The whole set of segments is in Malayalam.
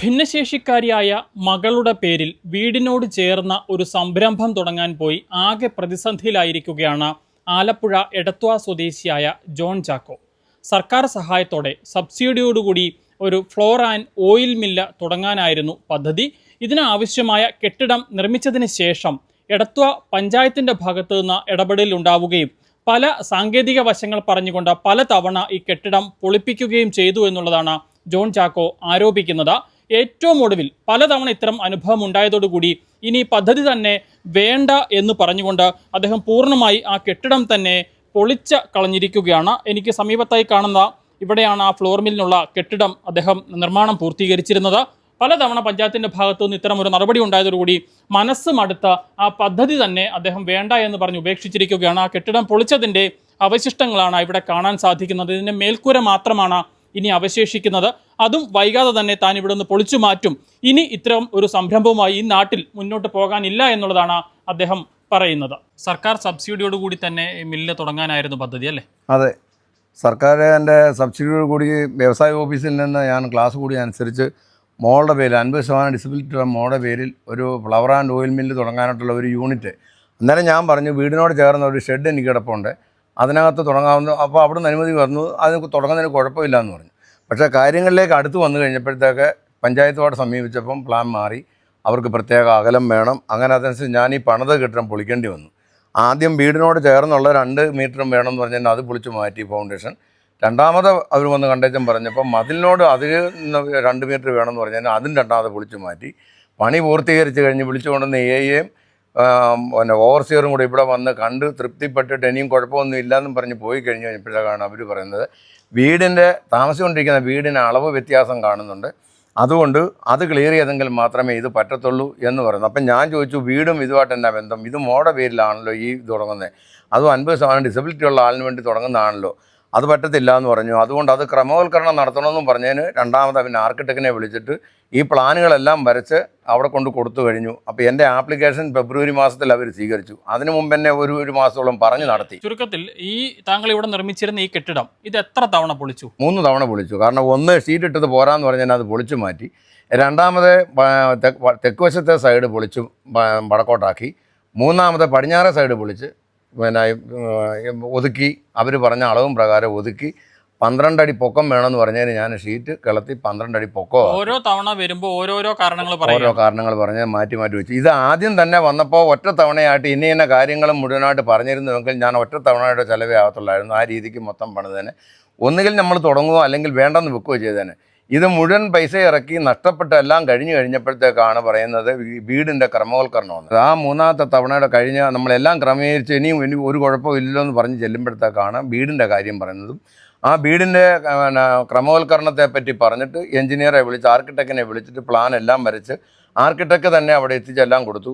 ഭിന്നശേഷിക്കാരിയായ മകളുടെ പേരിൽ വീടിനോട് ചേർന്ന ഒരു സംരംഭം തുടങ്ങാൻ പോയി ആകെ പ്രതിസന്ധിയിലായിരിക്കുകയാണ് ആലപ്പുഴ എടത്വ സ്വദേശിയായ ജോൺ ചാക്കോ. സർക്കാർ സഹായത്തോടെ സബ്സിഡിയോടുകൂടി ഒരു ഫ്ലോർ ആൻഡ് ഓയിൽ മില്ല് തുടങ്ങാനായിരുന്നു പദ്ധതി. ഇതിനാവശ്യമായ കെട്ടിടം നിർമ്മിച്ചതിന് ശേഷം എടത്വ പഞ്ചായത്തിന്റെ ഭാഗത്തു നിന്ന് ഇടപെടൽ ഉണ്ടാവുകയും പല സാങ്കേതിക വശങ്ങൾ പറഞ്ഞുകൊണ്ട് പല തവണ ഈ കെട്ടിടം പൊളിപ്പിക്കുകയും ചെയ്തു എന്നുള്ളതാണ് ജോൺ ചാക്കോ ആരോപിക്കുന്നത്. ഏറ്റവും ഒടുവിൽ പലതവണ ഇത്തരം അനുഭവം ഉണ്ടായതോടുകൂടി ഇനി പദ്ധതി തന്നെ വേണ്ട എന്ന് പറഞ്ഞുകൊണ്ട് അദ്ദേഹം പൂർണമായി ആ കെട്ടിടം തന്നെ പൊളിച്ച കളഞ്ഞിരിക്കുകയാണ്. എനിക്ക് സമീപത്തായി കാണുന്ന ഇവിടെയാണ് ആ ഫ്ലോർ മില്ലിനുള്ള കെട്ടിടം അദ്ദേഹം നിർമ്മാണം പൂർത്തീകരിച്ചിരുന്നത്. പലതവണ പഞ്ചായത്തിന്റെ ഭാഗത്തു നിന്ന് ഇത്തരം ഒരു നടപടി ഉണ്ടായതോടുകൂടി മനസ്സ് മടുത്ത ആ പദ്ധതി തന്നെ അദ്ദേഹം വേണ്ട എന്ന് പറഞ്ഞ് ഉപേക്ഷിച്ചിരിക്കുകയാണ്. ആ കെട്ടിടം പൊളിച്ചതിന്റെ അവശിഷ്ടങ്ങളാണ് ഇവിടെ കാണാൻ സാധിക്കുന്നത്. ഇതിന്റെ മേൽക്കൂര മാത്രമാണ് ഇനി അവശേഷിക്കുന്നത്. അതും വൈകാതെ തന്നെ താൻ ഇവിടെ നിന്ന് പൊളിച്ചു മാറ്റും. ഇനി ഇത്തരം ഒരു സംരംഭവുമായി ഈ നാട്ടിൽ മുന്നോട്ട് പോകാനില്ല എന്നുള്ളതാണ് അദ്ദേഹം പറയുന്നത്. സർക്കാർ സബ്സിഡിയോട് കൂടി തന്നെ മില്ല് തുടങ്ങാനായിരുന്നു പദ്ധതി അല്ലേ? അതെ. സർക്കാരിന്റെ സബ്സിഡിയോട് കൂടി വ്യവസായ ഓഫീസിൽ നിന്ന് ഞാൻ ക്ലാസ് കൂടി അനുസരിച്ച് മോളുടെ പേരിൽ അൻപത് ശതമാനം ഡിസബിലിറ്റി മോളുടെ പേരിൽ ഒരു ഫ്ലവർ ആൻഡ് ഓയിൽ മില്ല് തുടങ്ങാനായിട്ടുള്ള ഒരു യൂണിറ്റ്. അന്നേരം ഞാൻ പറഞ്ഞു വീടിനോട് ചേർന്ന ഒരു ഷെഡ് എനിക്ക് കിടപ്പുണ്ട്. അതിനകത്ത് തുടങ്ങാവുന്ന അപ്പോൾ അവിടെ നിന്ന് അനുമതി വന്നു. അത് തുടങ്ങുന്നതിന് കുഴപ്പമില്ല എന്ന് പറഞ്ഞു. പക്ഷേ കാര്യങ്ങളിലേക്ക് അടുത്ത് വന്നു കഴിഞ്ഞപ്പോഴത്തേക്ക് പഞ്ചായത്തോടെ സമീപിച്ചപ്പം പ്ലാൻ മാറി. അവർക്ക് പ്രത്യേക അകലം വേണം. അങ്ങനെ അതനുസരിച്ച് ഞാൻ ഈ പണിത കെട്ടിടം പൊളിക്കേണ്ടി വന്നു. ആദ്യം വീടിനോട് ചേർന്നുള്ള രണ്ട് മീറ്ററും വേണം എന്ന് പറഞ്ഞാൽ അത് പൊളിച്ച് മാറ്റി ഫൗണ്ടേഷൻ രണ്ടാമത് അവർ വന്ന് കണ്ടേച്ചം പറഞ്ഞപ്പോൾ മതിലിനോട് അതിൽ രണ്ട് മീറ്റർ വേണമെന്ന് പറഞ്ഞാൽ അതും രണ്ടാമത് പൊളിച്ച് മാറ്റി. പണി പൂർത്തീകരിച്ച് കഴിഞ്ഞ് വിളിച്ചു എ എയും പിന്നെ ഓവർസിയറും കൂടെ ഇവിടെ വന്ന് കണ്ട് തൃപ്തിപ്പെട്ടിട്ട് ഇനിയും കുഴപ്പമൊന്നും ഇല്ലയെന്നും പറഞ്ഞ് പോയി കഴിഞ്ഞ് കഴിഞ്ഞപ്പോഴാണ് അവർ പറയുന്നത്. വീടിന്റെ താമസിച്ചുകൊണ്ടിരിക്കുന്ന വീടിന് അളവ് വ്യത്യാസം കാണുന്നുണ്ട്. അതുകൊണ്ട് അത് ക്ലിയർ ചെയ്തെങ്കിൽ മാത്രമേ ഇത് പറ്റത്തുള്ളൂ എന്ന് പറയുന്നു. അപ്പം ഞാൻ ചോദിച്ചു വീടും ഇതുമായിട്ട് എന്നാ ബന്ധം? ഇത് മോടെ പേരിലാണല്ലോ ഈ തുടങ്ങുന്നത്. അതും അൻപത് ശതമാനം ഡിസബിലിറ്റി ഉള്ള ആളിന് വേണ്ടി തുടങ്ങുന്നതാണല്ലോ. അത് പറ്റത്തില്ല എന്ന് പറഞ്ഞു. അതുകൊണ്ട് അത് ക്രമവൽക്കരണം നടത്തണമെന്നും പറഞ്ഞതിന് രണ്ടാമത് അവൻ ആർക്കിടെക്റ്റിനെ വിളിച്ചിട്ട് ഈ പ്ലാനുകളെല്ലാം വരച്ച് അവിടെ കൊണ്ട് കൊടുത്തു കഴിഞ്ഞു. അപ്പോൾ എന്റെ ആപ്ലിക്കേഷൻ ഫെബ്രുവരി മാസത്തിൽ അവർ സ്വീകരിച്ചു. അതിനു മുമ്പ് തന്നെ ഒരു ഒരു മാസത്തോളം പറഞ്ഞു നടത്തി. ചുരുക്കത്തിൽ ഈ താങ്കൾ ഇവിടെ നിർമ്മിച്ചിരുന്ന ഈ കെട്ടിടം ഇത് എത്ര തവണ പൊളിച്ചു? മൂന്ന് തവണ പൊളിച്ചു. കാരണം ഒന്ന് ഷീറ്റ് ഇട്ടത് പോരാന്ന് പറഞ്ഞാൽ അത് പൊളിച്ചു മാറ്റി. രണ്ടാമത് തെക്ക് വശത്തെ സൈഡ് പൊളിച്ചു വടക്കോട്ടാക്കി. മൂന്നാമത് പടിഞ്ഞാറേ സൈഡ് പൊളിച്ച് പിന്നെ ഒതുക്കി. അവർ പറഞ്ഞ അളവും പ്രകാരം ഒതുക്കി. പന്ത്രണ്ട് അടി പൊക്കം വേണമെന്ന് പറഞ്ഞതിന് ഞാൻ ഷീറ്റ് കിളത്തി പന്ത്രണ്ട് അടി പൊക്കോ? ഓരോ തവണ വരുമ്പോൾ ഓരോരോ കാരണങ്ങൾ ഓരോ കാരണങ്ങൾ പറഞ്ഞ് മാറ്റി മാറ്റി വെച്ചു. ഇത് ആദ്യം തന്നെ വന്നപ്പോൾ ഒറ്റ തവണയായിട്ട് ഇന്ന ഇന്ന കാര്യങ്ങളും മുഴുവനായിട്ട് പറഞ്ഞിരുന്നുവെങ്കിൽ ഞാൻ ഒറ്റ തവണയുടെ ചിലവേ ആകത്തുള്ളായിരുന്നു. ആ രീതിക്ക് മൊത്തം പണിതന്നെ ഒന്നുകിൽ നമ്മൾ തുടങ്ങുകയോ അല്ലെങ്കിൽ വേണ്ടെന്ന് വെക്കുകയോ ചെയ്തേനെ. ഇത് മുഴുവൻ പൈസ ഇറക്കി നഷ്ടപ്പെട്ട എല്ലാം കഴിഞ്ഞു കഴിഞ്ഞപ്പോഴത്തേക്കാണ് പറയുന്നത് വീടിന്റെ ക്രമവൽക്കരണമെന്ന്. ആ മൂന്നാമത്തെ തവണയുടെ കഴിഞ്ഞ നമ്മളെല്ലാം ക്രമീകരിച്ച് ഇനിയും ഇനി ഒരു കുഴപ്പവും ഇല്ലല്ലോ എന്ന് പറഞ്ഞ് ചെല്ലുമ്പോഴത്തേക്കാണ് വീടിന്റെ കാര്യം പറയുന്നതും. ആ വീടിന്റെ ക്രമവൽക്കരണത്തെ പറ്റി പറഞ്ഞിട്ട് എഞ്ചിനീയറെ വിളിച്ച് ആർക്കിടെക്റ്റിനെ വിളിച്ചിട്ട് പ്ലാൻ എല്ലാം വരച്ച് ആർക്കിടെക്ട് തന്നെ അവിടെ എത്തിച്ചെല്ലാം കൊടുത്തു.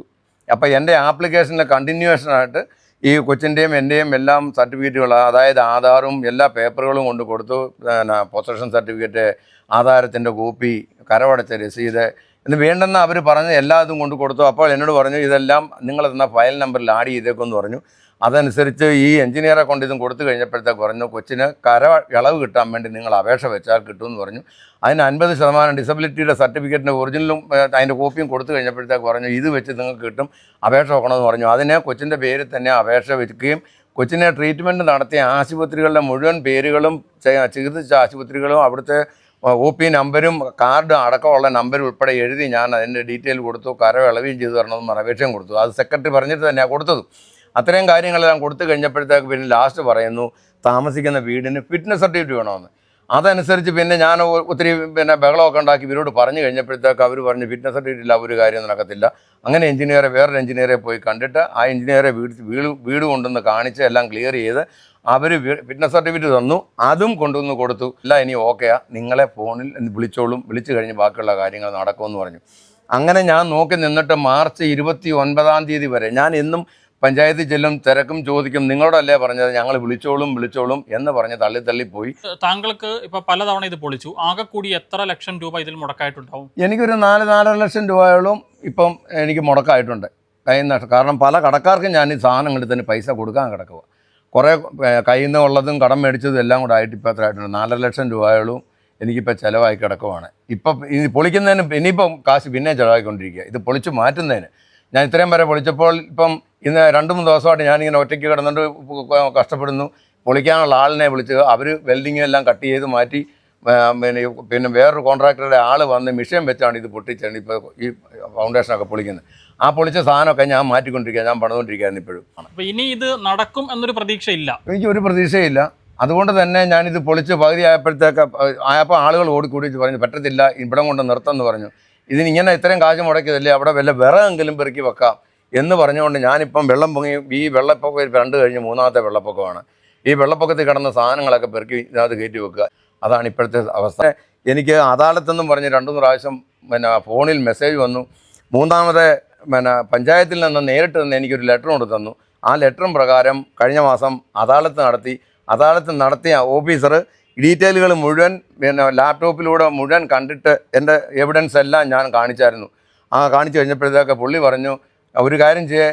അപ്പോൾ എന്റെ ആപ്ലിക്കേഷനിലെ കണ്ടിന്യൂഷനായിട്ട് ഈ കൊച്ചിന്റെയും എന്റെയും എല്ലാം സർട്ടിഫിക്കറ്റുകൾ അതായത് ആധാറും എല്ലാ പേപ്പറുകളും കൊണ്ട് കൊടുത്തു. പിന്നെ പൊസഷൻ സർട്ടിഫിക്കറ്റ് ആധാരത്തിന്റെ കോപ്പി കരവടച്ച രസീത് എന്ന് വേണ്ടെന്ന് അവർ പറഞ്ഞ് എല്ലാ ഇതും കൊണ്ട് കൊടുത്തു. അപ്പോൾ എന്നോട് പറഞ്ഞു ഇതെല്ലാം നിങ്ങൾ തന്ന ഫയൽ നമ്പറിൽ ആഡ് ചെയ്തേക്കുമെന്ന് പറഞ്ഞു. അതനുസരിച്ച് ഈ എഞ്ചിനീയറെ കൊണ്ട് ഇതും കൊടുത്തു കഴിഞ്ഞപ്പോഴത്തേക്ക് കുറഞ്ഞു കൊച്ചിന് കര ഇളവ് കിട്ടാൻ വേണ്ടി നിങ്ങൾ അപേക്ഷ വെച്ചാൽ കിട്ടുമെന്ന് പറഞ്ഞു. അതിന് അൻപത് ശതമാനം ഡിസബിലിറ്റിയുടെ സർട്ടിഫിക്കറ്റിന്റെ ഒറിജിനലും അതിന്റെ കോപ്പിയും കൊടുത്തു കഴിഞ്ഞപ്പോഴത്തേക്ക് പറഞ്ഞു ഇത് വെച്ച് നിങ്ങൾക്ക് കിട്ടും. അപേക്ഷ വെക്കണമെന്ന് പറഞ്ഞു. അതിനെ കൊച്ചിന്റെ പേരിൽ തന്നെ അപേക്ഷ വെക്കുകയും കൊച്ചിനെ ട്രീറ്റ്മെന്റ് നടത്തിയ ആശുപത്രികളുടെ മുഴുവൻ പേരുകളും ചികിത്സിച്ച ആശുപത്രികളും അവിടുത്തെ ഒ പി നമ്പരും കാർഡ് അടക്കമുള്ള നമ്പരും ഉൾപ്പെടെ എഴുതി ഞാൻ അതിന്റെ ഡീറ്റെയിൽ കൊടുത്തു. കര ഇളവുകയും ചെയ്തു തരണമെന്ന് അപേക്ഷയും കൊടുത്തു. അത് സെക്രട്ടറി പറഞ്ഞിട്ട് തന്നെയാണ് കൊടുത്തത്. അത്രയും കാര്യങ്ങളെല്ലാം കൊടുത്തു കഴിഞ്ഞപ്പോഴത്തേക്ക് പിന്നെ ലാസ്റ്റ് പറയുന്നു താമസിക്കുന്ന വീടിന് ഫിറ്റ്നസ് സർട്ടിഫിക്കറ്റ് വേണമെന്ന്. അതനുസരിച്ച് പിന്നെ ഞാൻ ഒത്തിരി പിന്നെ ബഹളമൊക്കെ ഉണ്ടാക്കി ഇവരോട് പറഞ്ഞു കഴിഞ്ഞപ്പോഴത്തേക്ക് അവർ പറഞ്ഞു ഫിറ്റ്നസ് സർട്ടിഫിക്കറ്റ് ഇല്ല ഒരു കാര്യം നടക്കത്തില്ല. അങ്ങനെ എഞ്ചിനീയറെ വേറൊരു എഞ്ചിനീയറെ പോയി കണ്ടിട്ട് ആ എഞ്ചിനീയറെ വീട് വീട് വീട് കൊണ്ടുവന്ന് കാണിച്ച് എല്ലാം ക്ലിയർ ചെയ്ത് അവർ ഫിറ്റ്നസ് സർട്ടിഫിക്കറ്റ് തന്നു. അതും കൊണ്ടുവന്ന് കൊടുത്തു. ഇല്ല ഇനി ഓക്കെയാ നിങ്ങളെ ഫോണിൽ വിളിച്ചോളും. വിളിച്ചു കഴിഞ്ഞ് ബാക്കിയുള്ള കാര്യങ്ങൾ നടക്കുമെന്ന് പറഞ്ഞു. അങ്ങനെ ഞാൻ നോക്കി നിന്നിട്ട് മാർച്ച് ഇരുപത്തി ഒൻപതാം തീയതി വരെ ഞാൻ എന്നും പഞ്ചായത്തിൽ ചെല്ലും തിരക്കും ചോദിക്കും നിങ്ങളോടല്ലേ പറഞ്ഞത്? ഞങ്ങൾ വിളിച്ചോളും വിളിച്ചോളും എന്ന് പറഞ്ഞ് തള്ളി തള്ളി പോയി. താങ്കൾക്ക് ഇപ്പൊ പലതവണ ഇത് പൊളിച്ചു. ആകെ കൂടി എത്ര ലക്ഷം രൂപ ഇതിൽ മുടക്കായിട്ടുണ്ടാവും? എനിക്കൊരു നാല് നാലര ലക്ഷം രൂപയോളം ഇപ്പം എനിക്ക് മുടക്കായിട്ടുണ്ട്. കയ്യിൽ നിന്ന് കാരണം പല കടക്കാർക്കും ഞാൻ ഈ സാധനങ്ങളിൽ തന്നെ പൈസ കൊടുക്കാൻ കിടക്കുക കുറേ കയ്യിൽ നിന്ന് ഉള്ളതും കടം മേടിച്ചതും എല്ലാം കൂടെ ആയിട്ട് ഇപ്പോൾ എത്ര ആയിട്ടുണ്ട്? നാലര ലക്ഷം രൂപയോളം എനിക്കിപ്പോൾ ചിലവായി കിടക്കുവാണ്. ഇപ്പം ഇത് പൊളിക്കുന്നതിന് ഇനിയിപ്പം കാശ് പിന്നെ ചിലവായിക്കൊണ്ടിരിക്കുക. ഇത് പൊളിച്ച് മാറ്റുന്നതിന്. ഞാൻ ഇത്രയും വരെ പൊളിച്ചപ്പോൾ ഇപ്പം ഇന്ന് രണ്ട് മൂന്ന് ദിവസമായിട്ട് ഞാനിങ്ങനെ ഒറ്റയ്ക്ക് കിടന്നുകൊണ്ട് കഷ്ടപ്പെടുന്നു. പൊളിക്കാനുള്ള ആളിനെ വിളിച്ച് അവർ വെൽഡിങ് എല്ലാം കട്ട് ചെയ്ത് മാറ്റി പിന്നെ പിന്നെ വേറൊരു കോൺട്രാക്ടറുടെ ആൾ വന്ന് മിഷൻ വെച്ചാണ് ഇത് പൊട്ടിച്ചാണ് ഇപ്പോൾ ഈ ഫൗണ്ടേഷനൊക്കെ പൊളിക്കുന്നത്. ആ പൊളിച്ച സാധനമൊക്കെ ഞാൻ മാറ്റിക്കൊണ്ടിരിക്കുക ഞാൻ പണിതുകൊണ്ടിരിക്കുകയായിരുന്നു ഇപ്പോഴും. അപ്പോൾ ഇനി ഇത് നടക്കും എന്നൊരു പ്രതീക്ഷയില്ല. എനിക്ക് ഒരു പ്രതീക്ഷയില്ല. അതുകൊണ്ട് തന്നെ ഞാനിത് പൊളിച്ച് പകുതി ആയപ്പോഴത്തേക്ക് ആയപ്പോൾ ആളുകൾ ഓടിക്കൂടി പറഞ്ഞു പറ്റത്തില്ല ഇവിടം കൊണ്ട് നിർത്തം എന്ന് പറഞ്ഞു. ഇതിന് ഇങ്ങനെ ഇത്രയും കാശ് മുടക്കിയതല്ലേ അവിടെ വല്ല വിറകെങ്കിലും പെറുക്കി വെക്കാം. എന്ന് പറഞ്ഞുകൊണ്ട് ഞാനിപ്പം വെള്ളം പൊങ്ങി ഈ വെള്ളപ്പൊക്കം രണ്ട് കഴിഞ്ഞ് മൂന്നാമത്തെ വെള്ളപ്പൊക്കമാണ്. ഈ വെള്ളപ്പൊക്കത്തിൽ കിടന്ന സാധനങ്ങളൊക്കെ പെറുക്കി ഇതിനകത്ത് കയറ്റി വെക്കുക. അതാണ് ഇപ്പോഴത്തെ അവസ്ഥ. എനിക്ക് അദാലത്തെന്നും പറഞ്ഞ് രണ്ടു പ്രാവശ്യം പിന്നെ ഫോണിൽ മെസ്സേജ് വന്നു. മൂന്നാമത്തെ പിന്നെ പഞ്ചായത്തിൽ നിന്ന് നേരിട്ട് തന്നെ എനിക്കൊരു ലെറ്റർ കൊണ്ട് തന്നു. ആ ലെറ്ററും പ്രകാരം കഴിഞ്ഞ മാസം അദാലത്ത് നടത്തി. അദാലത്ത് നടത്തിയ ഓഫീസർ ഡീറ്റെയിലുകൾ മുഴുവൻ പിന്നെ ലാപ്ടോപ്പിലൂടെ മുഴുവൻ കണ്ടിട്ട് എന്റെ എവിഡൻസ് എല്ലാം ഞാൻ കാണിച്ചായിരുന്നു. ആ കാണിച്ചു കഴിഞ്ഞപ്പോഴത്തേക്ക് പുള്ളി പറഞ്ഞു ഒരു കാര്യം ചെയ്യേ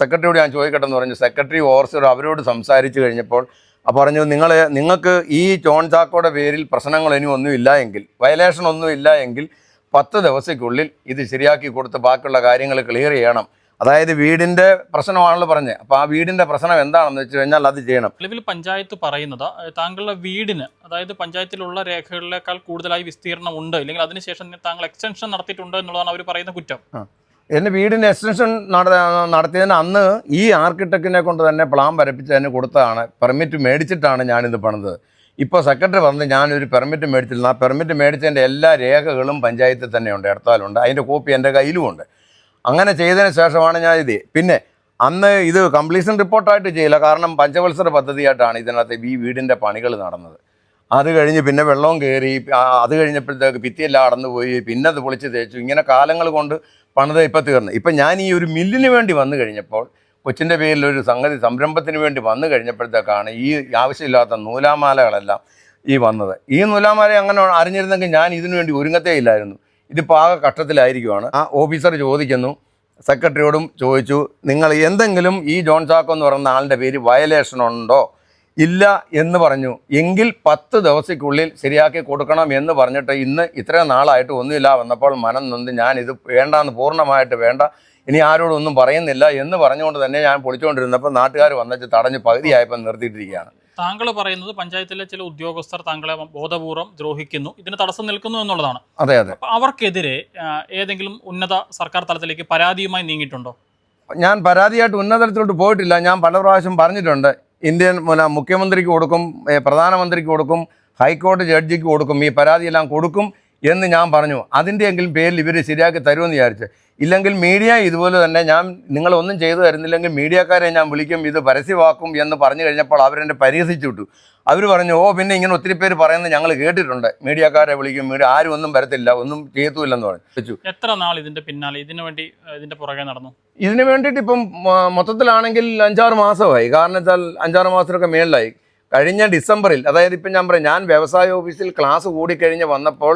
സെക്രട്ടറിയോട് ഞാൻ ചോദിക്കട്ടെ എന്ന് പറഞ്ഞു. സെക്രട്ടറി ഓർസറോ അവരോട് സംസാരിച്ചു കഴിഞ്ഞപ്പോൾ ആ പറഞ്ഞു നിങ്ങൾ നിങ്ങൾക്ക് ഈ ജോൺ ചാക്കോയുടെ പേരിൽ പ്രശ്നങ്ങൾ ഇനി ഒന്നും ഇല്ല എങ്കിൽ വയലേഷൻ ഒന്നും ഇല്ല എങ്കിൽ പത്ത് ദിവസക്കുള്ളിൽ ഇത് ശരിയാക്കി കൊടുത്ത് ബാക്കിയുള്ള കാര്യങ്ങൾ ക്ലിയർ ചെയ്യണം. അതായത് വീടിന്റെ പ്രശ്നമാണല്ലോ പറഞ്ഞത് അപ്പോൾ ആ വീടിന്റെ പ്രശ്നം എന്താണെന്ന് വെച്ച് കഴിഞ്ഞാൽ അത് ചെയ്യണം. നിലവിൽ പഞ്ചായത്ത് പറയുന്നത് താങ്കളുടെ വീടിന് അതായത് പഞ്ചായത്തിലുള്ള രേഖകളിലേക്കാൾ കൂടുതലായി വിസ്തീർണം ഉണ്ട്. ഇല്ലെങ്കിൽ അതിനുശേഷം താങ്കൾ എക്സ്റ്റൻഷൻ നടത്തിയിട്ടുണ്ട് എന്നുള്ളതാണ് അവർ പറയുന്ന കുറ്റം. എന്റെ വീടിന്റെ എക്സ്റ്റൻഷൻ നട നടത്തിയതിന് അന്ന് ഈ ആർക്കിടെക്റ്റിനെ കൊണ്ട് തന്നെ പ്ലാൻ വരപ്പിച്ചതിന് കൊടുത്തതാണ് പെർമിറ്റ് മേടിച്ചിട്ടാണ് ഞാനിത് പണിത് ഇപ്പോൾ സെക്രട്ടറി പറഞ്ഞ് ഞാനൊരു പെർമിറ്റ് മേടിച്ചിരുന്നു. ആ പെർമിറ്റ് മേടിച്ചതിന്റെ എല്ലാ രേഖകളും പഞ്ചായത്തിൽ തന്നെയുണ്ട് എടുത്താലുണ്ട്. അതിന്റെ കോപ്പി എന്റെ കയ്യിലുമുണ്ട്. അങ്ങനെ ചെയ്തതിന് ശേഷമാണ് ഞാൻ ഇത്. പിന്നെ അന്ന് ഇത് കംപ്ലീഷൻ റിപ്പോർട്ടായിട്ട് ചെയ്യില്ല. കാരണം പഞ്ചവത്സര പദ്ധതിയായിട്ടാണ് ഇതിനകത്ത് ഈ വീടിന്റെ പണികൾ നടന്നത്. അത് കഴിഞ്ഞ് പിന്നെ വെള്ളവും കയറി അത് കഴിഞ്ഞപ്പോഴത്തേക്ക് ഭിത്തിയെല്ലാം അടന്നു പോയി പിന്നെ അത് പൊളിച്ച് തേച്ചു. ഇങ്ങനെ കാലങ്ങൾ കൊണ്ട് പണിത് ഇപ്പം തീർന്നു. ഇപ്പം ഞാൻ ഈ ഒരു മില്ലിന് വേണ്ടി വന്നു കഴിഞ്ഞപ്പോൾ കൊച്ചിന്റെ പേരിൽ ഒരു സംഗതി സംരംഭത്തിന് വേണ്ടി വന്നു കഴിഞ്ഞപ്പോഴത്തേക്കാണ് ഈ ആവശ്യമില്ലാത്ത നൂലാമാലകളെല്ലാം ഈ വന്നത്. ഈ നൂലാമാല അങ്ങനെ അറിഞ്ഞിരുന്നെങ്കിൽ ഞാൻ ഇതിനു വേണ്ടി ഒരുങ്ങത്തേ ഇല്ലായിരുന്നു. ഇതിപ്പോൾ ആകെ കഷ്ടത്തിലായിരിക്കുവാണ്. ആ ഓഫീസർ ചോദിക്കുന്നു സെക്രട്ടറിയോടും ചോദിച്ചു നിങ്ങൾ എന്തെങ്കിലും ഈ ജോൺ ചാക്കോ എന്ന് പറയുന്ന ആളിന്റെ പേര് വയലേഷൻ ഉണ്ടോ? ഇല്ല എന്ന് പറഞ്ഞു. എങ്കിൽ പത്ത് ദിവസക്കുള്ളിൽ ശരിയാക്കി കൊടുക്കണം എന്ന് പറഞ്ഞിട്ട് ഇന്ന് ഇത്രയും നാളായിട്ട് ഒന്നുമില്ല വന്നപ്പോൾ മനം നൊന്ന് ഞാൻ ഇത് വേണ്ടാന്ന് പൂർണമായിട്ട് വേണ്ട. ഇനി ആരോടൊന്നും പറയുന്നില്ല എന്ന് പറഞ്ഞുകൊണ്ട് തന്നെ ഞാൻ പൊളിച്ചുകൊണ്ടിരുന്നപ്പോൾ നാട്ടുകാർ വന്നിട്ട് തടഞ്ഞ് പകുതിയായപ്പോൾ നിർത്തിയിട്ടിരിക്കുകയാണ്. താങ്കൾ പറയുന്നത് പഞ്ചായത്തിലെ ചില ഉദ്യോഗസ്ഥർ താങ്കളെ ബോധപൂർവം ദ്രോഹിക്കുന്നു ഇതിന് തടസ്സം നിൽക്കുന്നു എന്നുള്ളതാണ്. അതെ അതെ. അവർക്കെതിരെ ഏതെങ്കിലും ഉന്നത സർക്കാർ തലത്തിലേക്ക് പരാതിയുമായി നീങ്ങിയിട്ടുണ്ടോ? ഞാൻ പരാതിയായിട്ട് ഉന്നതത്തിലോട്ട് പോയിട്ടില്ല. ഞാൻ പല പ്രാവശ്യം പറഞ്ഞിട്ടുണ്ട്. ഇന്ത്യൻ മുഖ്യമന്ത്രിക്ക് കൊടുക്കും പ്രധാനമന്ത്രിക്ക് കൊടുക്കും ഹൈക്കോടതി ജഡ്ജിക്ക് കൊടുക്കും ഈ പരാതിയെല്ലാം കൊടുക്കും എന്ന് ഞാൻ പറഞ്ഞു. അതിന്റെയെങ്കിലും പേരിൽ ഇവർ ശരിയാക്കി തരുമെന്ന് വിചാരിച്ച്. ഇല്ലെങ്കിൽ മീഡിയ ഇതുപോലെ തന്നെ ഞാൻ നിങ്ങളൊന്നും ചെയ്തു തരുന്നില്ലെങ്കിൽ മീഡിയക്കാരെ ഞാൻ വിളിക്കും ഇത് പരസ്യമാക്കും എന്ന് പറഞ്ഞു കഴിഞ്ഞപ്പോൾ അവരെന്നെ പരിഹസിച്ചു വിട്ടു. അവർ പറഞ്ഞു ഓ പിന്നെ ഇങ്ങനെ ഒത്തിരി പേര് പറയുന്നത് ഞങ്ങൾ കേട്ടിട്ടുണ്ട്. മീഡിയക്കാരെ വിളിക്കും മീഡിയ ആരും ഒന്നും വരത്തില്ല ഒന്നും ചെയ്യത്തുമില്ലെന്ന് പറഞ്ഞു. എത്ര നാൾ ഇതിന്റെ പിന്നാലെ? ഇതിനു വേണ്ടി ഇതിന്റെ പുറകെ നടന്നു? ഇതിനു വേണ്ടിയിട്ട് ഇപ്പം മൊത്തത്തിലാണെങ്കിൽ അഞ്ചാറ് മാസമായി. കാരണം വെച്ചാൽ അഞ്ചാറ് മാസത്തിനൊക്കെ മേളിലായി. കഴിഞ്ഞ ഡിസംബറിൽ അതായത് ഇപ്പം ഞാൻ പറയാം ഞാൻ വ്യവസായ ഓഫീസിൽ ക്ലാസ് കൂടിക്കഴിഞ്ഞ് വന്നപ്പോൾ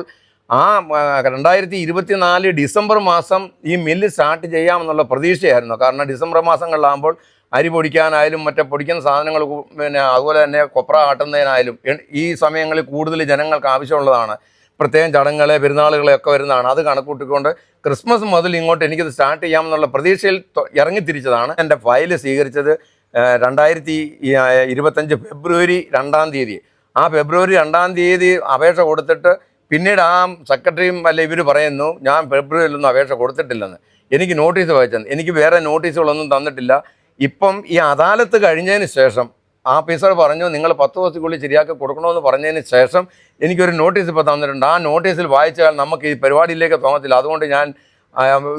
ആ ആ, രണ്ടായിരത്തി ഇരുപത്തിനാല് ഡിസംബർ മാസം ഈ മില്ല് സ്റ്റാർട്ട് ചെയ്യാമെന്നുള്ള പ്രതീക്ഷയായിരുന്നു. കാരണം ഡിസംബർ മാസങ്ങളിലാകുമ്പോൾ അരി പൊടിക്കാനായാലും മറ്റേ പൊടിക്കുന്ന സാധനങ്ങൾ പിന്നെ അതുപോലെ തന്നെ കൊപ്ര ആട്ടുന്നതിനായാലും ഈ സമയങ്ങളിൽ കൂടുതൽ ജനങ്ങൾക്ക് ആവശ്യമുള്ളതാണ്. പ്രത്യേകം ചടങ്ങുകളെ പെരുന്നാളുകളെ ഒക്കെ വരുന്നതാണ്. അത് കണക്കൂട്ടിക്കൊണ്ട് ക്രിസ്മസ് മുതൽ ഇങ്ങോട്ട് എനിക്കിത് സ്റ്റാർട്ട് ചെയ്യാമെന്നുള്ള പ്രതീക്ഷയിൽ ഇറങ്ങിത്തിരിച്ചതാണ്. എന്റെ ഫയൽ സ്വീകരിച്ചത് രണ്ടായിരത്തി ഇരുപത്തഞ്ച് ഫെബ്രുവരി രണ്ടാം തീയതി. ആ ഫെബ്രുവരി രണ്ടാം തീയതി അപേക്ഷ കൊടുത്തിട്ട് പിന്നീട് ആ സെക്രട്ടറിയും അല്ല ഇവർ പറയുന്നു ഞാൻ ഫെബ്രുവരിയിലൊന്നും അപേക്ഷ കൊടുത്തിട്ടില്ലെന്ന്. എനിക്ക് നോട്ടീസ് വായിച്ചത് എനിക്ക് വേറെ നോട്ടീസുകളൊന്നും തന്നിട്ടില്ല. ഇപ്പം ഈ അദാലത്ത് കഴിഞ്ഞതിന് ശേഷം ആ ഓഫീസർ പറഞ്ഞു നിങ്ങൾ പത്ത് ദിവസത്തിനുള്ളിൽ ശരിയാക്കി കൊടുക്കണമെന്ന് പറഞ്ഞതിന് ശേഷം എനിക്കൊരു നോട്ടീസ് ഇപ്പോൾ തന്നിട്ടുണ്ട്. ആ നോട്ടീസിൽ വായിച്ചാൽ നമുക്ക് ഈ പരിപാടിയിലേക്ക് തോന്നത്തില്ല. അതുകൊണ്ട് ഞാൻ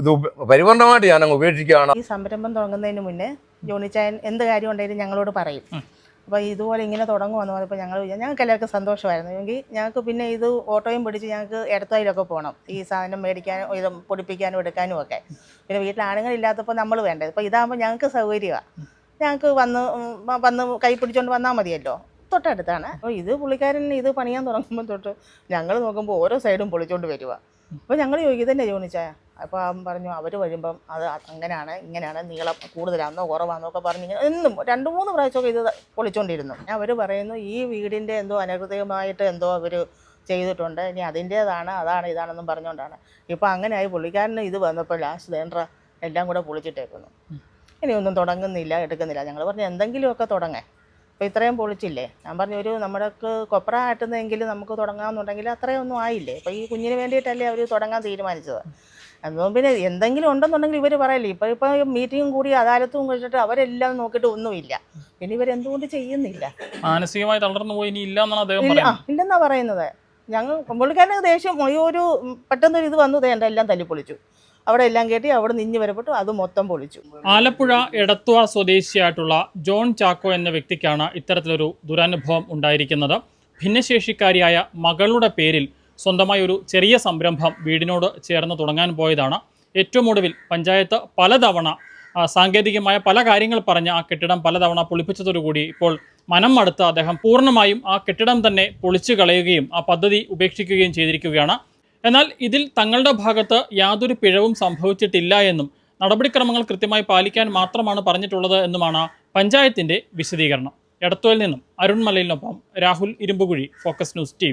ഇത് പരിപൂർണമായിട്ട് ഞാൻ അങ്ങ് ഉപേക്ഷിക്കുകയാണ്. ഈ സംരംഭം തുടങ്ങുന്നതിന് മുന്നേ ജോണിച്ചായൻ എന്ത് കാര്യം ഉണ്ടെങ്കിലും ഞങ്ങളോട് പറയും. അപ്പോൾ ഇതുപോലെ ഇങ്ങനെ തുടങ്ങുമെന്ന് പറഞ്ഞപ്പോൾ ഞങ്ങൾ ഞങ്ങൾക്ക് എല്ലാവർക്കും സന്തോഷമായിരുന്നു. എങ്കിൽ ഞങ്ങൾക്ക് പിന്നെ ഇത് ഓട്ടോയും പിടിച്ച് ഞങ്ങൾക്ക് ഇടത്തായിലൊക്കെ പോകണം ഈ സാധനം മേടിക്കാനും ഇത് പൊടിപ്പിക്കാനും എടുക്കാനും ഒക്കെ. പിന്നെ വീട്ടിൽ ആണുങ്ങളില്ലാത്തപ്പോൾ നമ്മൾ വേണ്ടത് ഇപ്പോൾ ഇതാകുമ്പോൾ ഞങ്ങൾക്ക് സൗകര്യമാണ് ഞങ്ങൾക്ക് വന്ന് വന്ന് കൈ പിടിച്ചോണ്ട് വന്നാൽ മതിയല്ലോ. തൊട്ടടുത്താണ്. അപ്പോൾ ഇത് പുള്ളിക്കാരൻ ഇത് പണിയാൻ തുടങ്ങുമ്പോൾ തൊട്ട് ഞങ്ങൾ നോക്കുമ്പോൾ ഓരോ സൈഡും പൊളിച്ചോണ്ട് വരിക അപ്പോൾ ഞങ്ങൾ ചോദിക്കും ഇതന്നെ ജോണിച്ചായ അപ്പോൾ അവൻ പറഞ്ഞു അവർ വരുമ്പം അത് അങ്ങനെയാണ് ഇങ്ങനെയാണ് നീളം കൂടുതലാണെന്നോ കുറവാണെന്നോ ഒക്കെ പറഞ്ഞ് ഇങ്ങനെ എന്നും രണ്ട് മൂന്ന് പ്രാവശ്യമൊക്കെ ഇത് പൊളിച്ചോണ്ടിരുന്നു. അവർ പറയുന്നു ഈ വീടിന്റെ എന്തോ അനകൃതമായിട്ട് എന്തോ അവർ ചെയ്തിട്ടുണ്ട്. ഇനി അതിന്റേതാണ് അതാണ് ഇതാണെന്നും പറഞ്ഞുകൊണ്ടാണ് ഇപ്പോൾ അങ്ങനെയായി പുള്ളിക്കാരന് ഇത് വന്നപ്പോൾ ലാസ്റ്റ് ദേണ്ട എല്ലാം കൂടെ പൊളിച്ചിട്ടേക്കുന്നു. ഇനി ഒന്നും തുടങ്ങുന്നില്ല എടുക്കുന്നില്ല. ഞങ്ങൾ പറഞ്ഞു എന്തെങ്കിലുമൊക്കെ തുടങ്ങേ. അപ്പോൾ ഇത്രയും പൊളിച്ചില്ലേ? ഞാൻ പറഞ്ഞു ഒരു നമ്മുടെക്ക് കൊപ്ര ആട്ടുന്നതെങ്കിലും നമുക്ക് തുടങ്ങാമെന്നുണ്ടെങ്കിൽ അത്രയൊന്നും ആയില്ലേ? അപ്പോൾ ഈ കുഞ്ഞിന് വേണ്ടിയിട്ടല്ലേ അവർ തുടങ്ങാൻ തീരുമാനിച്ചത്. അതുകൊണ്ട് പിന്നെ എന്തെങ്കിലും ഉണ്ടെന്നുണ്ടെങ്കിൽ ഇവർ പറയല്ലേ ഇപ്പോൾ ഇപ്പോൾ മീറ്റിങ്ങും കൂടി അദാലത്തും കഴിച്ചിട്ട് അവരെല്ലാം നോക്കിയിട്ട് ഒന്നുമില്ല. പിന്നെ ഇവരെന്തുകൊണ്ട് ചെയ്യുന്നില്ല? മാനസികമായി തളർന്നു പോയി ഇനി ഇല്ല എന്നാണ് അദ്ദേഹം പറയുന്നത്. ഇല്ലെന്നാ പറയുന്നത്. ഞങ്ങൾ പുള്ളിക്കാരന് ദേഷ്യം ഈ ഒരു പെട്ടെന്നൊരു ഇത് വന്നു. എന്റെ എല്ലാം തല്ലിപ്പൊളിച്ചു. അവിടെ എല്ലാം കേട്ടി അവിടെ നിന്ന് വരപ്പെട്ടു. അത് മൊത്തം പൊളിച്ചു. ആലപ്പുഴ എടത്വ സ്വദേശിയായിട്ടുള്ള ജോൺ ചാക്കോ എന്ന വ്യക്തിക്കാണ് ഇത്തരത്തിലൊരു ദുരനുഭവം ഉണ്ടായിരിക്കുന്നത്. ഭിന്നശേഷിക്കാരിയായ മകളുടെ പേരിൽ സ്വന്തമായി ഒരു ചെറിയ സംരംഭം വീടിനോട് ചേർന്ന് തുടങ്ങാൻ പോയതാണ്. ഏറ്റവും ഒടുവിൽ പഞ്ചായത്ത് പലതവണ സാങ്കേതികമായ പല കാര്യങ്ങൾ പറഞ്ഞ് ആ കെട്ടിടം പലതവണ പൊളിപ്പിച്ചതോടുകൂടി ഇപ്പോൾ മനം മടുത്ത് അദ്ദേഹം പൂർണമായും ആ കെട്ടിടം തന്നെ പൊളിച്ചു കളയുകയും ആ പദ്ധതി ഉപേക്ഷിക്കുകയും ചെയ്തിരിക്കുകയാണ്. എന്നാൽ ഇതിൽ തങ്ങളുടെ ഭാഗത്ത് യാതൊരു പിഴവും സംഭവിച്ചിട്ടില്ല എന്നും നടപടിക്രമങ്ങൾ കൃത്യമായി പാലിക്കാൻ മാത്രമാണ് പറഞ്ഞിട്ടുള്ളത് എന്നുമാണ് പഞ്ചായത്തിന്റെ വിശദീകരണം. എടത്തുവൽ നിന്നും Arun മലയിലിനൊപ്പം Rahul Irumbukuzhi focus news T